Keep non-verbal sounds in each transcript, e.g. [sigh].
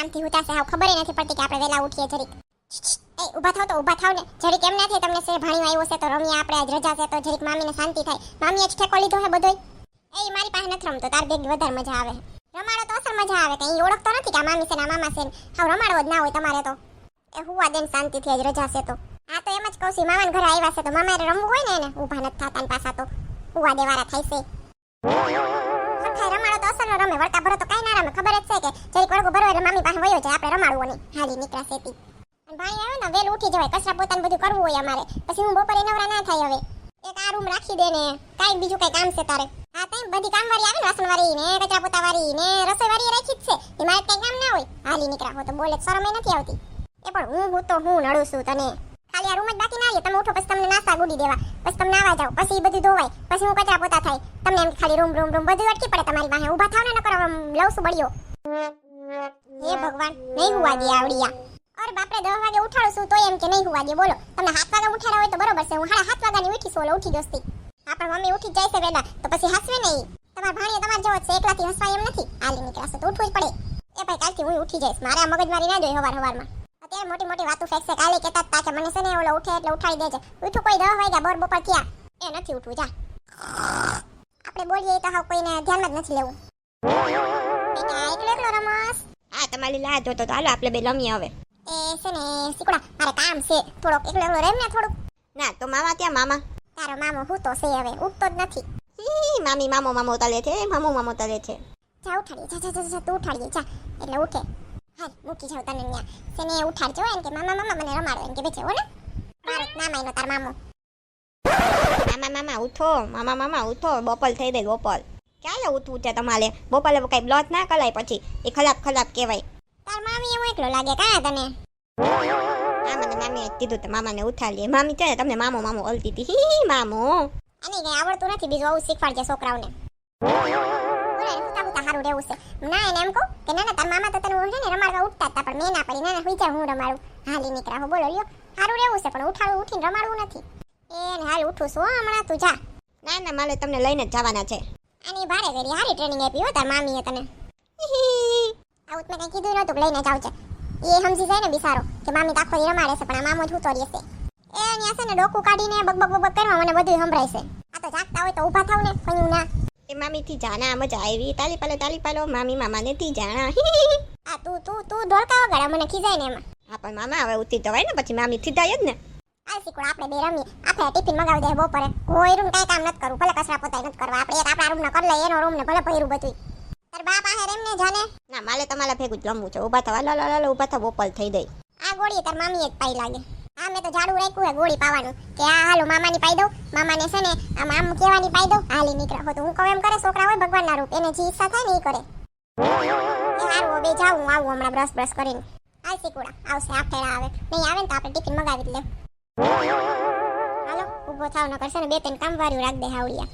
આરામથી ઉતારશે હાવ ખબર નથી પડતી કે આપણે વહેલા ઉઠીએ જરીક. એ, ઊભા થાવ તો ઊભા થાવ ને. જરીક એમ ના થાય તમને સે ભાણી આવ્યો છે તો રમીએ આપણે આજ રજા છે તો જરીક મામીને શાંતિ થાય. મામીએ જ ઠેકો લીધો હે બધોય. એ મારી પાસે નથી રમતો. તાર ભેગી વધારે મજા આવે. રમાડો તો અસલ મજા આવે, કઈ ઓળખતો નથી કે મામી છે ને મામા છે હાવ રમાડવો જ ના હોય તમારે તો. એ, હુવા દેન શાંતિથી આજ રજા છે તો. આ તો એમ જ કહું છું મામાને ઘરે આવ્યા છે તો મામારે રમવું હોય ને એને? ઊભા નથી થતા પાછા તો. હુવા દેવારા થાય છે. રમાડો રમે, વળતા ભરો તો કાંઈ ના રમે. ખબર જ છે કે જરીક વળગો ભરો એટલે મામી પાસે વયો જાય, આપણે રમાડવો નહીં હાલી નીકળા સેતી અને ભાઈ આવે ને વેલ ઉઠી જવાય, કચરા પોતાનું બધું કરવું હોય અમારે. પછી હું બપોરે નવરા ના થાય હવે. એક આ રૂમ રાખી દે ને, કાંઈ બીજું કઈ કામ છે તારે. હા, તઈ બધી કામવાળી આવે ને, વાસણવાળી ને, કચરા પોતાવાળી ને, રસોઈવાળી રાખી જ છે. એ મારે કઈ કામ ના હોય. હાલી નીકળા હો તો બોલે, શરમ નથી આવતી. એ પણ હું હું તો હું નડું છું તને. ખાલી આ રૂમ જ બાકી ના આવીએ. તમે ઉઠો, પછી તમને નાસ્તા ગુડી દેવા. પછી તમે નાવા જાઓ. પછી બધું ધોવાય. પછી હું કચરા પોતા થાય. તમને એમ ખાલી રૂમ રૂમ રૂમ બધું અટકી પડે. તમારી પાસે ઊભા થાવ ને, નકર આમ લઉં છું બળ્યો હે ભગવાન, નહીં હુવા દે આવડિયા અરે બાપરે, દસ વાગે ઉઠાડું છું તો એમ કે નહીં હુવા દે. બોલો, તમને સાત વાગે ઉઠાડ્યા હોય તો બરોબર છે. હું સાડા સાત વાગ્યાની ઉઠી સોલો ઉઠી ઉઠી હા, પણ મમ્મી ઉઠી જાય છે વેલા. તો પછી હસવે નહીં તમારા ભાણીએ તમારે જેવો છે. એકલાથી હસવાય એમ નથી. આલી નીકળાશે તો ઉઠવું જ પડે. એ ભાઈ, કાલથી હું ઉઠી જઈશ. મારે આ મગજમારી ના જોઈએ હવાર હવારમાં. અત્યારે મોટી મોટી વાતો ફેંકશે કાલે કેતા તા કે મને છે ને ઓલો ઉઠે એટલે ઉઠાડી દેજે. ઉઠું કોઈ દસ વાગ્યા બોર બપોર થયા. એ નથી ઉઠવું જા. આપણે બોલીએ તો હાવ કોઈને ધ્યાનમાં જ નથી લેવું. એકલો એકલો રમસ હા તમારી લાજ જોતો તો હાલો આપણે બે રમીએ હવે. એ છે ને શીકડા મારે કામ છે. થોડોક એકલો એકલો રેમ ને થોડુંક. ના તો મામા ક્યાં મામા? તારો મામો હું તો છે હવે ઉઠતો જ નથી. હી, મામી મામો મામો તલે છે મામો મામો તલે છે. જા ઉઠાડીએ જા જા જા, જા તું ઉઠાડી જા. એટલે ઉઠે. હાલ મૂકી જાવ તને ન્યા સેને ઉઠાડજો એમ કે મામા મામા મને રમાડો એમ કે બેચે ઓને મારો જ નામ તાર મામો. મામા મામા ઉઠો. મામા મામા ઉઠો. બપોર થઈ ગઈ બપોર. ક્યારે ઉઠવું છે તમારે? બપોરે કઈ બ્લોટ ના કરાય પછી. એ ખરાબ ખરાબ કહેવાય. તાર મામી એવો એકલો લાગે કા તને? મામાને મામીએ કીધું તો મામાને ઉઠાડીએ. મામી છે તમને મામો મામો ઓલતી હતી. મામો. અને આવડતું નથી બીજું આવું શીખવાડજે છોકરાઓને. હારું રહેવું છે. ના એને એમ કહું કે ના ના તારા મામા તો તને છે ને રમાડવા ઉઠતા હતા પણ મેં ના પડી. ના ના હુઈ હું રમાડું. હાલી નીકળા હું બોલો લ્યો. હારું રહેવું છે પણ ઉઠાડું ઉઠીને રમાડવું નથી. એ ને હાલ ઉઠું છું હમણાં તું જા. ના ના માલે તમને લઈને જ જવાના છે. આની ભારે કરી હારી ટ્રેનિંગ આપી હો તાર મામીએ તને. હી હી. આવું મેં કઈ કીધું નહોતું લઈને જાવ છે. એ સમજી જાય ને બિસારો કે મામી તો આખો દી રમાડે છે પણ આ મામો જ હૂતો રહેશે એ અહીંયા છે ને ડોકું કાઢીને બગ બગ બક કરવા મને બધું સંભળાય છે. આ તો જાગતા હોય તો ઊભા થાવ ને પણ ના એ મામી થી જાના મજા આવી. તાલી પાલો તાલી પાલો મામી મામાને થી જાણા. આ તું તું તું ધોળકાવા વગાડે મને ખીજાય ને એમાં. હા પણ મામા હવે ઉતી જવાય ને પછી મામી થી જાય જ ને. આ શીખવાડ આપણે બે રમીએ. આપણે ટિફિન મગાવી દે બપોરે. કોઈ રૂમ કઈ કામ નથી કરું ભલે કચરા પોતાય નથી કરવા. આપણે એક આપણા રૂમ ન કરી લઈએ એનો રૂમ ને ભલે ભર્યું બધું તાર બાપ આહે રેમ ને જાને. ના મારે તમારા ભેગું જ રમવું છે. ઊભા થવા લો લો લો, લો ઊભા થવા બોપલ થઈ ગઈ આ ગોળી તાર મામી જ પાઈ લાગે. આ મેં તો ઝાડુ રાખ્યું હે ગોળી પાવાનું. કે આ હાલો મામાની પાઈ દઉં મામાને છે ને આમ આમ કહેવાની પાઈ દઉં. હાલી નીકળો. તો હું કહું એમ કરે છોકરા હોય ભગવાનના રૂપ. એને જે ઈચ્છા થાય ને એ કરે. એ હારું હવે જાઉં હું આવું હમણાં બ્રશ બ્રશ કરીને. આ શીકુડા આવશે આ ફેરા આવે. નહીં આવે ને તો આપણે ટિફિન મગાવી જ લેવું હાલો ઊભો થાવ ન કરશે ને બે ત્રણ કામ વાર્યું રાખ દે હાવડિયા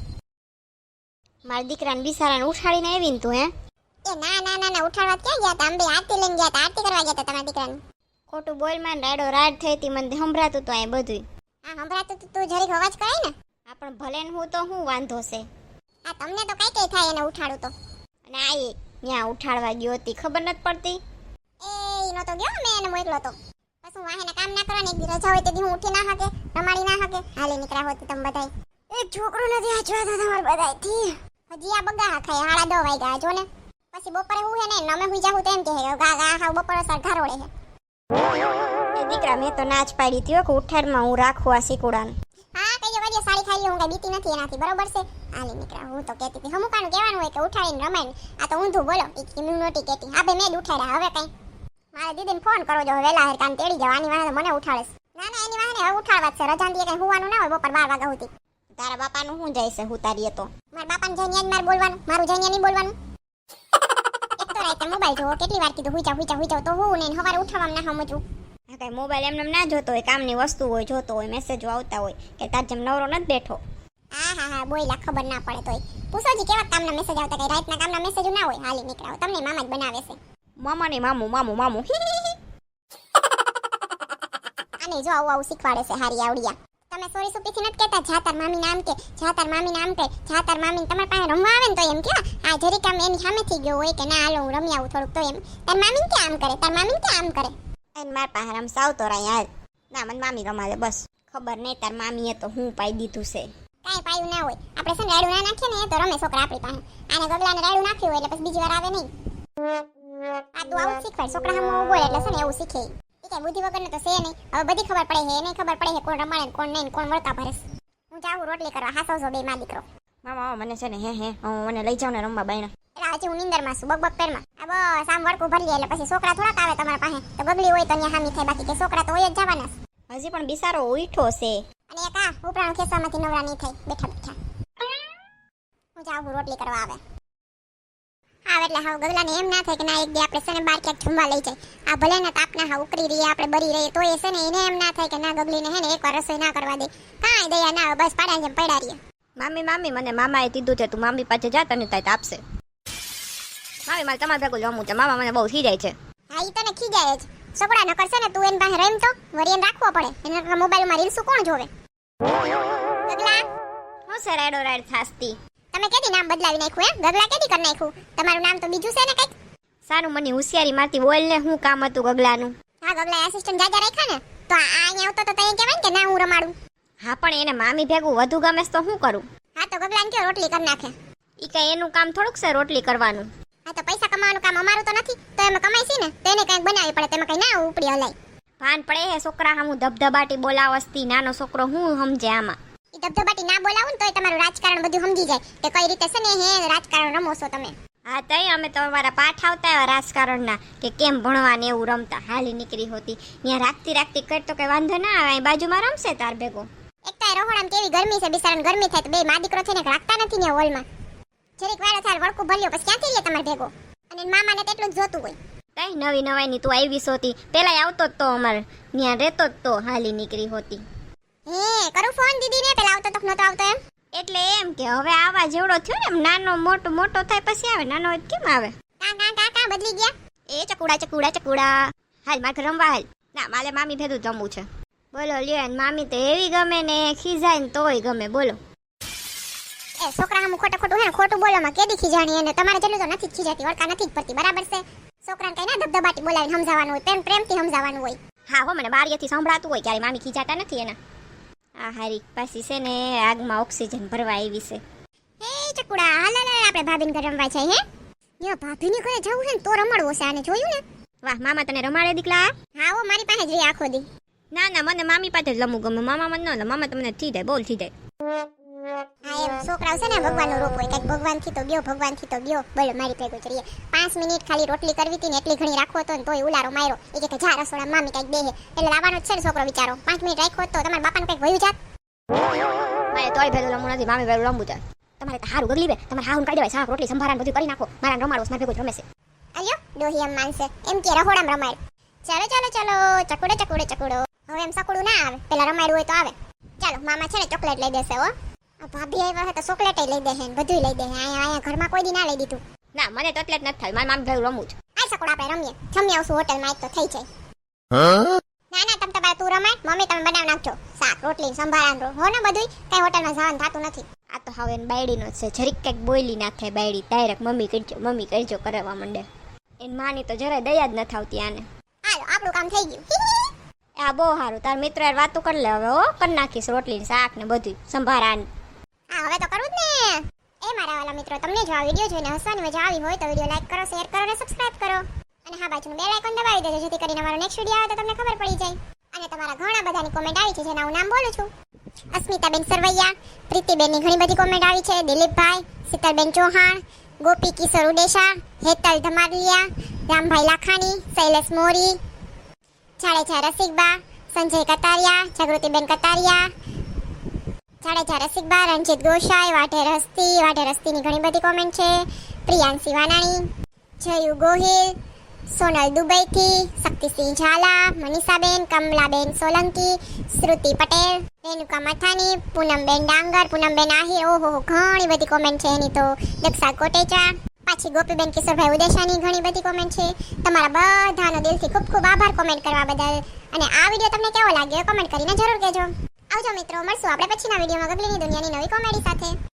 મારા દીકરાને બિસારાને ઉઠાડીને આવીને તું હે? એ ના ના ના ના ઉઠાડવા ક્યાં ગયા તા? અંબે આરતી લઈને ગયા તા. આરતી કરવા ગયા તા તમારા દીકરાને. ખોટું બોલમાં રાડો થઈ હતી મને સંભળાતું તો અહીં બધું હા સંભળાતું તું તું જરીક અવાજ કરે ને. આ પણ ભલે ને હું તો હું વાંધો છે. આ તમને તો કઈ કઈ થાય એને ઉઠાડું તો. અને આ એ ત્યાં ઉઠાડવા ગયો હતી ખબર નથી પડતી. એ ઈનો તો ગયો મેં એને મોકલો તો. પછી હું વાહેને કામ ના કરવાની એક રજા હોય તે દી હું ઉઠી ના શકે રમાડી ના શકે હાલી નીકળ્યા હોતી તમે બધાય. એક છોકરો નથી આ તો તમાર બધાયથી. હજી આ બગા ખાય હાડા દો વાગ્યા જો ને પછી બપોરે હું હે ને નમે હુઈ જાઉં તેમ કે ગા ગા હા બપોરે સરઘા રોડે હે. એ દીકરા મેં તો નાચ પાડી હતી કે ઉઠાડમાં હું રાખું આ સિકુડાન હા કઈ જો વળી સાડી ખાઈ હું કઈ બીતી નથી એનાથી બરોબર છે? હાલી નીકળ્યા હું તો કહેતી હતી હમુકાનું કહેવાનું હોય કે ઉઠાડીને રમાય આ તો ઊંધું બોલો એ કે હું કહેતી. હા ભાઈ મેં જ ઉઠાડ્યા હવે કઈ? મારે દીદીને ફોન કરો જો વેલા હેર કાન તેડી જવાની વાહે મને ઉઠાડે ના ના એની વાહે હવે ઉઠાડવા જ છે રજા દીએ કઈ હુવાનું ના હોય બપોર બાર વાગ્યા સુધી તારા બાપાનું શું જાય છે હું તારીએ તો? મારા બાપાને જઈને જ મારે બોલવાનું મારું જઈને નહીં બોલવાનું. રાતે મોબાઈલ જોવો કેટલી વાર કીધું હુઈ જાવ હુઈ જાવ હુઈ જાવ તો હું ને સવારે ઉઠવામાં ના સમજવું. હા કઈ મોબાઈલ એમને ના જોતો હોય કામની વસ્તુ હોય જોતો હોય મેસેજો આવતા હોય કે તાર જેમ નવરો નથી બેઠો. હા હા હા બોયલા ખબર ના પડે તોય. પૂછો જી કેવા કામના મેસેજ આવતા કઈ રાતના કામના મેસેજ ના હોય? હાલી નીકળાવો તમને મામા જ બનાવે છે. મામા ને મામું મામું મામું. [laughs] અને જો આવું આવું શીખવાડે છે હારી આવડિયા. તમે સોરી સુપીથી નથી કહેતા? જા તાર મામી નામ કે જા તાર મામી નામ કે જા તાર મામી તમારા પાસે રમવા આવે ને તો એમ કે આ જરીક આમ એની સામે થઈ ગયો હોય કે ના હાલો હું રમી આવું થોડુંક તો એમ. તાર મામી કે આમ કરે? તાર મામી કે આમ કરે? એને માર પાસે રમસાવ તો રહી હાલ. ના મને મામી રમાડે બસ. ખબર નહીં તાર મામીએ તો હું પાઈ દીધું છે. કાંઈ પાયું ના હોય. આપણે છે ને રાડું ના નાખીએ ને એ તો રમે છોકરા આપણી પાસે. આને ગગલાને રાડું નાખ્યું હોય એટલે પછી બીજી વાર આવે નહીં. આ તું આવું શીખવાડ. છોકરા હમ ઊભો એટલે છે ને એવું શીખે. એ કઈ બુદ્ધિ વગરનું તો છે નહીં. હવે બધી ખબર પડે હે એને ખબર પડે હે કોણ રમાડે કોણ નહીં કોણ વળતા ભરે હું જાઉં રોટલી કરવા. હાસવજો બે માં દીકરો. મામા મને છે ને હે હે હું મને લઈ જાવ ને રમવા બાયણા. એટલે હજી હું નીંદરમાં છું બગબગ બગ પેરમાં આ બસ આમ વળકું ભરી એટલે પછી છોકરા થોડાક આવે તમારા પાસે. તો બગલી હોય તો અહીંયા હામી થાય બાકી કે છોકરા તો હોય જ જવાના હજી પણ બિસારો ઉઠો છે. અને એક આ ઉપરાણ ખેસામાંથી નવરા નહીં થાય. બેઠા બેઠા. હું જાઉં રોટલી કરવા આવે. આવે એટલે હાવ ગગલાને એમ ના થાય કે ના એક બે આપણે છે ને બાર ક્યાંક જમવા લઈ જાય. આ ભલે ને તાપના હા ઉકળી રહીએ આપણે બરી રહીએ તો એ છે ને એને એમ ના થાય કે ના ગગલીને હે ને એકવાર રસોઈ ના કરવા દે. કાંઈ દયા ના આવે, બસ પાડા જેમ પડ્યા રહીએ. મામી મામી મને મામાએ કીધું છે તું મામી પાસે જા તને તાઈ આપશે. મામી મારે તમારે ભેગું જમવું છે. મામા મને બહુ ખીજાય છે. હા ઈ તને ખીજાય જ. સગડા ન કરશે ને તું એની પાસે રમ તો વરી એને રાખવો પડે. એના મોબાઈલમાં રીલ્સ કોણ જોવે? ગગલા? હું સરાડો રાડો રાડ થાસતી. તમે કેદી નામ બદલાવી નાખ્યું એમ? ગગલા કેદી કરી નાખ્યું? તમારું નામ તો બીજું છે ને કંઈક? સારું મને હોશિયારી મારતી બોલ ને શું કામ હતું ગગલાનું. હા ગગલા આસિસ્ટન્ટ જાજા રાખ્યા ને? તો આ અહીંયા આવતો તો તઈ કહેવાય કે ના હું રમાડું. હા પણ એને મામી ભેગું વધુ ગમે તો શું કરું? હા તો ગગલાને કયો રોટલી કરી નાખે? ઈ કઈ એનું કામ થોડુંક છે રોટલી કરવાનું. હા તો પૈસા કમાવાનું કામ અમારું તો નથી તો એમાં કમાઈ છે ને? તો એને કંઈક બનાવી પડે તેમાં કંઈ ના ઉપડી હલાય. ભાન પડે હે છોકરા હું ધબધબાટી બોલાવસ્તી નાનો છોકરો હું સમજે આમાં? એ ધબધબાટી ના બોલાવું ને તોય તમારું રાજકારણ બધું સમજી જાય. કે કઈ રીતે છે ને હે રાજકારણ રમો છો તમે? હા તઈ અમે તો અમારા પાઠ આવતા એવા રાજકારણના કે કેમ ભણવા ને એવું રમતા હાલી નીકળી હોતી. ત્યાં રાખતી રાખતી કરતો કે વાંધો ના આવે અહીં બાજુમાં રમશે તાર ભેગો. એક તો એ રહોડામાં કેવી ગરમી છે બિચારાને ગરમી થાય તો બે મા દીકરો થઈને રાખતા નથી ને હોલમાં. જરીક વાળો થાય વળકું ભલ્યો પછી ક્યાંથી લે તમારે ભેગો? અને મામાને તેટલું જ જોતું હોય. તઈ નવી નવાઈની તું આવી સોતી પેલા આવતો જ તો અમારે ત્યાં રહેતો જ તો હાલી નીકળી હોતી. હે કરું ફોન દીદીને પેલા આવતો તો નતો આવતો એમ. એટલે એમ કે હવે આવા જેવડો થયો ને એમ નાનો મોટો મોટો થાય પછી આવે નાનો હોય કેમ આવે? કા કા કા કા બદલી ગયા? એ ચકુડા ચકુડા ચકુડા. હાલ મારે રમવા હાલ. ના મારે મામી ભેદું જમવું છે. બોલો લ્યો ને મામી તો એવી ગમે ને ખીજાય ને તોય ગમે બોલો. એ છોકરા હમ ખોટું ખોટું હે ખોટું બોલો માં કેદી ખીજાણી એને? તમારે જેટલું તો નથી ખીજાતી વળકા નથી પડતી બરાબર છે? છોકરાને કઈ ના ધબધબાટી બોલાવીને સમજાવવાનું હોય પ્રેમ પ્રેમથી સમજાવવાનું હોય. હા હો મને બારીએથી સંભળાતું હોય ક્યારે મામી ખીજાતા નથી એના. આ હારી પાછી છે ને આગમાં ઓક્સિજન ભરવા આવી છે. હે ચકુડા હાલ હાલ આપણે ભાભીને ઘરે રમવા છે હે? યો ભાભીને ઘરે જવું છે ને તો રમાડવો છે આને જોયું ને? વાહ મામા તને રમાડે દીકલા? હા ઓ મારી પાસે જ રહી આખો દી. ના ના મને મામી પાસે જ લમું ગમે. મામા મને ન મામા તમને થી જાય બોલથી જાય હા એમ છોકરાઓ છે ને ભગવાનનો રૂપ હોય કંઈક ભગવાનથી તો ગયો ભગવાનથી તો ગયો. બોલો મારી ભેગું જ પાંચ મિનિટ ખાલી રોટલી કરવી હતી ને એટલી ઘણી રાખો તો ને તોય ઉલારો માર્યો. એ કે જા રસોડા મામી કંઈક બેહે. એટલે લાવવાનો છે ને છોકરો વિચારો. પાંચ મિનિટ રાખ્યો તો તમારા બાપાને કંઈક વયું જાત. મારે તોય ભેગું રમવું નથી મામી ભેગું રમવું છે. તમારે તો હારું ગગલી બે તમારે હાહુન કાઢી દેવાય શાક રોટલી સંભારા ને બધું કરી નાખો. મારા રમાડો મારે ભેગું રમે છે. અલ્યો ડોહી એમ માનશે. એમ કે રહોડામ રમાડ. ચાલો ચાલો ચાલો ચકુડો ચકુડો ચકુડો. હવે એમ સકડું ના આવે. પેલા રમાડ્યું હોય તો આવે. ચાલો મામા છે ને ચોકલેટ લઈ દેશે હો. ભાભી આવ્યા તો ચોકલેટ લઈ દે હે બધું લઈ દે હે. આયા આયા ઘરમાં કોઈ દી ના લઈ દીધું. ના મને તો એટલે જ નથી થાય. મારા મામ ભેગું રમવું છે. આ સકડો આપણે રમીએ. જમી આવશું હોટલમાં એક તો થઈ જાય. ના ના તમે તમારે તું રમાય. મમ્મી તમે બનાવી નાખજો. શાક રોટલી સંભાળાનું હો ને બધું કઈ હોટલમાં જવાનું થતું નથી. આ તો હવે એને બાયડીનો છે. જરીક કંઈક બોલી નાખે બાયડી. ડાયરેક્ટ મમ્મી કરજો મમ્મી કરજો કરવા માંડે. એન માની તો જરાય દયા જ નથી આવતી આને. હાલો આપણું કામ થઈ ગયું. આ બહુ સારું. તાર મિત્ર વાતો કરી લે હવે હો. કરી નાખીશ રોટલી શાક ને બધું સંભારા ને હા, હવે તો કરવું જ ને. એ મારા વાલા મિત્રો, તમને જો આ વીડિયો જોઈને હસવાની મજા આવી હોય તો વીડિયો લાઈક કરો, શેર કરો અને સબસ્ક્રાઇબ કરો. અને હા, બાજુનું બેલ આઇકન દબાવી દેજો, જેથી કરીને મારો નેક્સ્ટ વીડિયો આવે તો તમને ખબર પડી જાય. અને તમારા ઘણા બધાની કોમેન્ટ આવી છે, જેના હું નામ બોલું છું. અસ્મિતાબેન સરવૈયા, પ્રીતિબેનની ઘણી બધી કોમેન્ટ આવી છે, દિલીપભાઈ, શીતલબેન ચૌહાણ, ગોપી કિશોર ઉડેશા હેતલ ધમાલિયા, રામભાઈ લાખાણી, શૈલેષ મોરી, જાડેજા રસિકબા, સંજય કતારિયા, જાગૃતિબેન કતારિયા જાડેજા રસિકબા રણજીત ગોસાઈ વાઢેર હસ્તી વાઢેર રસ્તીની ઘણી બધી કોમેન્ટ છે. પ્રિયાંશી વાનાણી, જયુ ગોહિલ, સોનલ દુબઈથી, શક્તિસિંહ ઝાલા, મનીષાબેન, કમલાબેન સોલંકી, શ્રુતિ પટેલ રેણુકા મથાની, પૂનમબેન ડાંગર, પૂનમબેન આહિર, ઓહો ઘણી બધી કોમેન્ટ છે એની તો. દક્ષા કોટેચા, પાછી ગોપીબેન કિશોરભાઈ ઉદેશાની ઘણી બધી કોમેન્ટ છે. તમારા બધાનો દિલથી ખૂબ ખૂબ આભાર કોમેન્ટ કરવા બદલ. અને આ વીડિયો તમને કેવો લાગ્યો કોમેન્ટ કરીને જરૂર કહેજો. આવજો મિત્રો મળશું આપણે પછીના વિડીયોમાં ગગલીની દુનિયાની નવી કોમેડી સાથે.